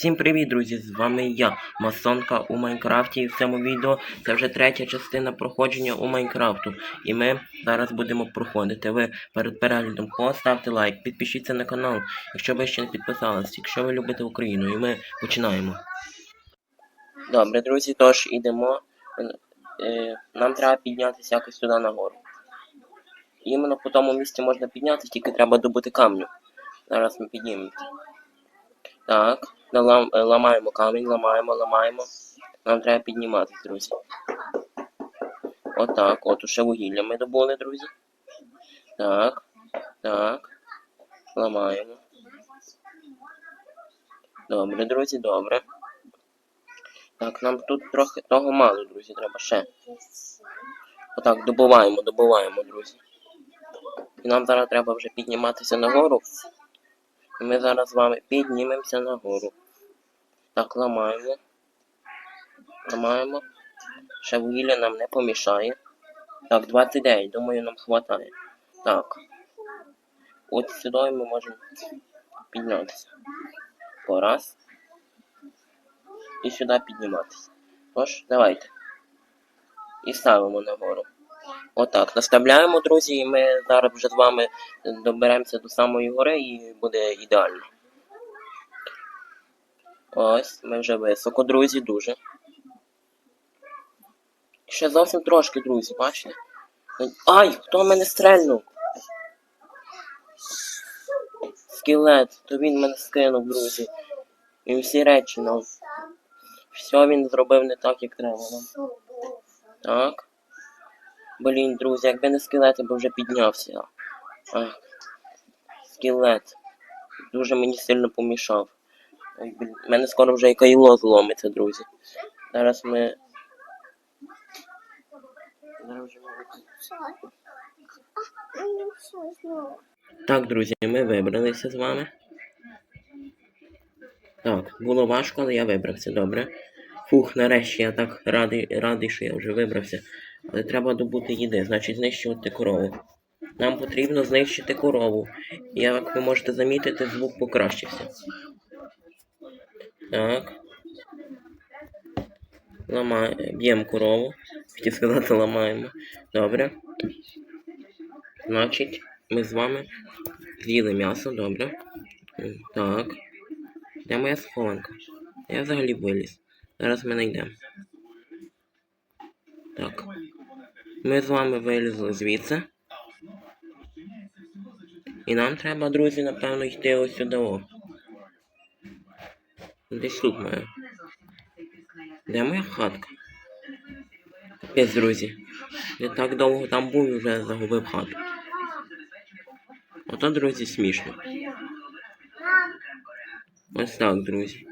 Всім привіт, друзі! З вами я, Масонка у Майнкрафті. І в цьому відео це вже третя частина проходження у Майнкрафту. І ми зараз будемо проходити. Ви перед переглядом поставте лайк, підпишіться на канал, якщо ви ще не підписались, якщо ви любите Україну, і ми починаємо. Добре, друзі, тож ідемо. Е, Нам треба піднятися якось туди нагору. Іменно по тому місці можна піднятися, тільки треба добути камню. Зараз ми піднімемося. Так, налам, е, ламаємо камінь, ламаємо, ламаємо. Нам треба підніматися, друзі. Отак, от уже вугілля ми добули, друзі. Так, так. Ламаємо. Добре, друзі, добре. Так, нам тут трохи того мало, друзі, треба ще. Отак, добуваємо, добуваємо, друзі. І нам зараз треба вже підніматися нагору. Ми зараз з вами піднімемося нагору. Так, ламаємо. Ламаємо. Ще вугілля нам не помішає. Так, 29, думаю, нам хватає. Так. От сюди ми можемо піднятися. По раз. І сюди підніматися. Тож, давайте. І ставимо нагору. Отак, наставляємо, друзі, і ми зараз вже з вами доберемося до самої гори і буде ідеально. Ось, ми вже високо, друзі, дуже. Ще зовсім трошки, друзі, бачите? Ай, хто мене стрельнув? Скелет, то він мене скинув, друзі. Він всі речі нам. Все він зробив не так, як треба. Так. Блін, друзі, якби не скелет, я б вже піднявся. Ах. Скелет. Дуже мені сильно помішав. Блін, мене скоро вже і кайло зломиться, друзі. Зараз ми. Зараз Так, друзі, ми вибралися з вами. Так, було важко, але я вибрався, добре. Фух, нарешті я так радий, радий, що я вже вибрався. Але треба добути їди, значить знищувати корову. Нам потрібно знищити корову. Як ви можете замітити, звук покращився. Так. Ламаємо, б'ємо корову. Хотів сказати, ламаємо. Добре. Значить, ми з вами з'їли м'ясо, добре. Так. Де моя схованка? Я взагалі виліз. Зараз ми знайдемо. Так. Ми з вами вилізли звідси. І нам треба, друзі, напевно, йти ось сюди. О. Десь тут має. Де моя хатка? Капець, друзі. Я так довго там був і вже загубив хату. Ото, друзі, смішно. Ось так, друзі.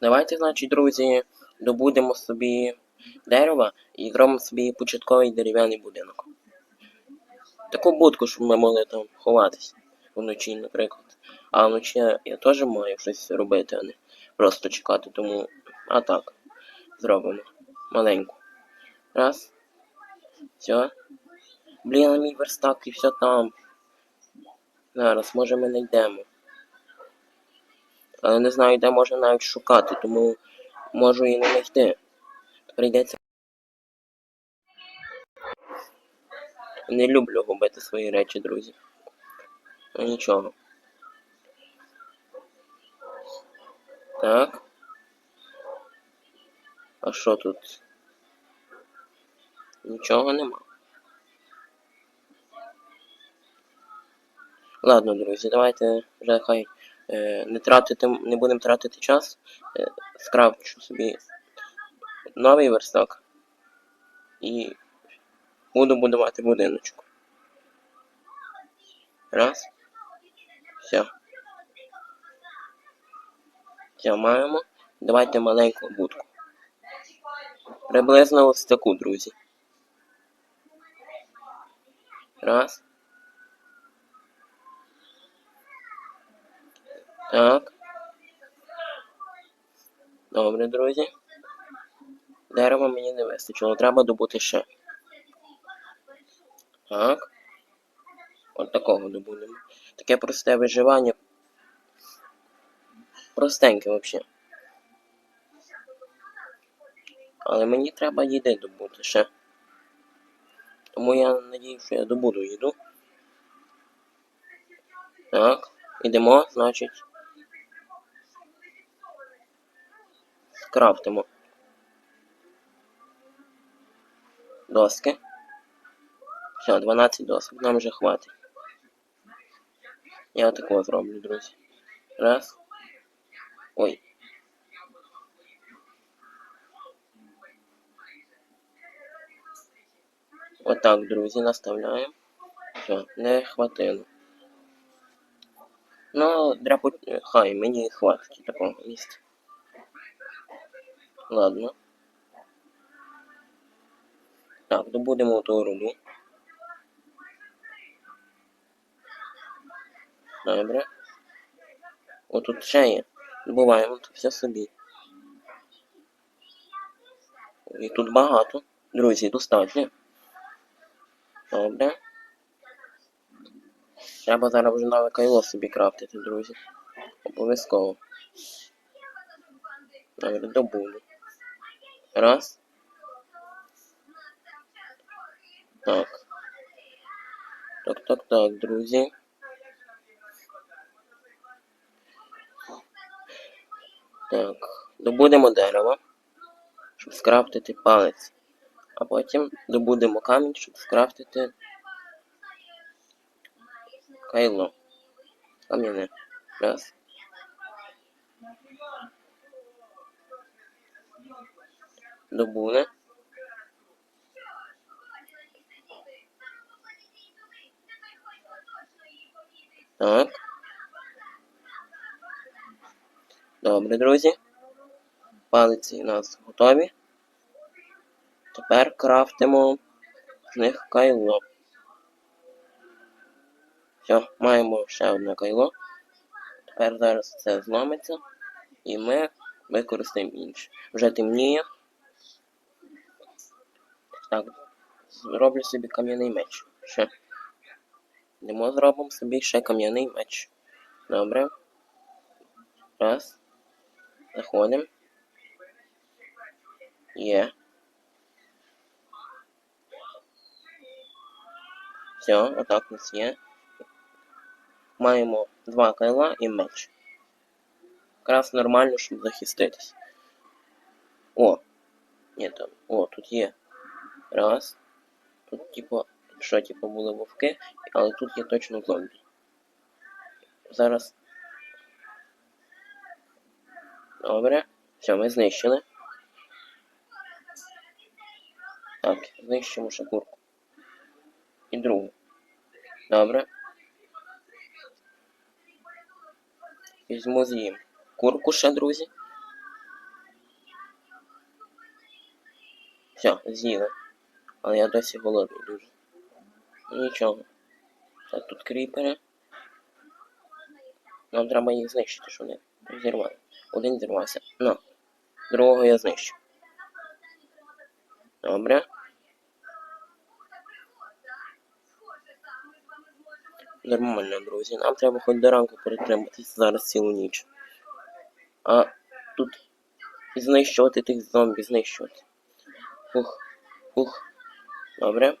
Давайте, значить, друзі, добудемо собі дерева і зробимо собі початковий дерев'яний будинок. Таку будку, щоб ми могли там ховатись вночі, наприклад. А вночі я, теж маю щось робити, а не просто чекати, тому. А так. Зробимо. Маленьку. Раз. Все. Блін, а мій верстак і все там. Зараз, може ми знайдемо. Але не знаю, де можна навіть шукати, тому можу і не знайти. Прийдеться. Не люблю губити свої речі, друзі. Ну нічого. Так. А що тут? Нічого нема. Ладно, друзі, давайте вже хай е, не тратити, не будемо тратити час. Е, скрафчу собі новий верстак і буду будувати будиночок. Раз. Все. Все, маємо. Давайте маленьку будку. Приблизно ось таку, друзі. Раз. Так. Добре, друзі. Дерева мені не вистачило, треба добути ще. Так. От такого добудемо. Таке просте виживання простеньке взагалі. Але мені треба їди добути ще. Тому я надію, що я добуду їду. Так, ідемо, значить. Скрафтимо. Доски. Все, 12 досок, нам вже хватить. Я такого зроблю, друзі. Раз. Ой. Отак, друзі, наставляємо. Все, не хватило. Ну, для пот- хай мені хватить такого місця. Ладно. Так, добудемо ту руду. Добре. Отут ще є. Добуваємо це все собі. І тут багато. Друзі, достатньо. Добре. Треба зараз вже нове кайло собі крафтити, друзі. Обов'язково. Добре, добуду. Раз. Так. Так, так, так, друзі. Так, добудемо дерево, щоб скрафтити палець. А потім добудемо камінь, щоб скрафтити кайло. Кам'яне. Раз. Добули. Так. Добре, друзі. Палиці у нас готові. Тепер крафтимо з них кайло. Все, маємо ще одне кайло. Тепер зараз це зламиться і ми використаємо інше. Вже темніє. Так, зроблю собі кам'яний меч. Ще. Йдемо зробимо собі ще кам'яний меч. Добре. Раз. Заходимо. Є. Все, отак у нас є. Маємо два кайла і меч. Якраз нормально, щоб захиститись. О! Ні, там. О, тут є. Раз. Тут, типу, що, типу, були вовки, але тут є точно зомбі. Зараз. Добре. Все, ми знищили. Так, знищимо ще курку. І другу. Добре. Візьму з'їм. Курку ще, друзі. Все, з'їли. Але я досі голодний дуже. Нічого. Так, тут кріпери. Нам треба їх знищити, що вони зірвали. Один зірвався. На. Другого я знищу. Добре. Нормально, друзі. Нам треба хоч до ранку перетриматися зараз цілу ніч. А тут знищувати тих зомбі, знищувати. Ух, ух. Добре.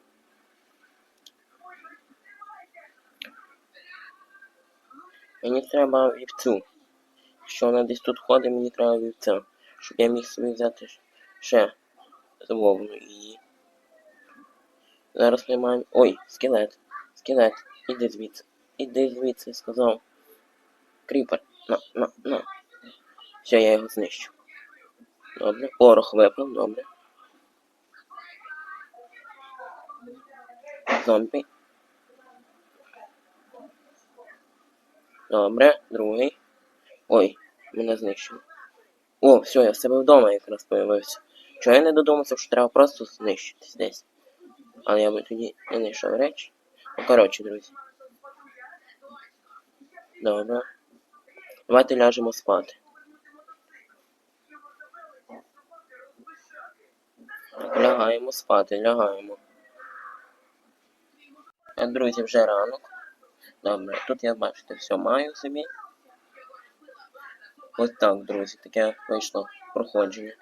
Мені треба вівцю. Якщо вона десь тут ходить, мені треба вівця. Щоб я міг собі взяти ще зловну її. Зараз ми маємо... Ой, скелет. Скелет. Іди звідси. Іди звідси, сказав. Кріпер. На, на, на. Все, я його знищу. Добре. Порох випав, добре. Зомбі. Добре, другий. Ой, мене знищили. О, все, я в себе вдома якраз появився. Чого я не додумався, що треба просто знищитись десь. Але я би тоді не знайшов речі. Ну, коротше, друзі. Добре. Давайте ляжемо спати. Лягаємо спати, лягаємо. А, друзі, вже ранок. Добре, тут я бачите, все маю собі. Ось так, друзі, таке вийшло проходження.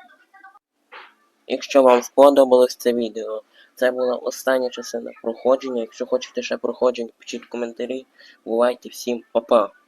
Якщо вам сподобалось це відео, це була остання частина проходження. Якщо хочете ще проходження, пишіть коментарі. Бувайте всім, па-па!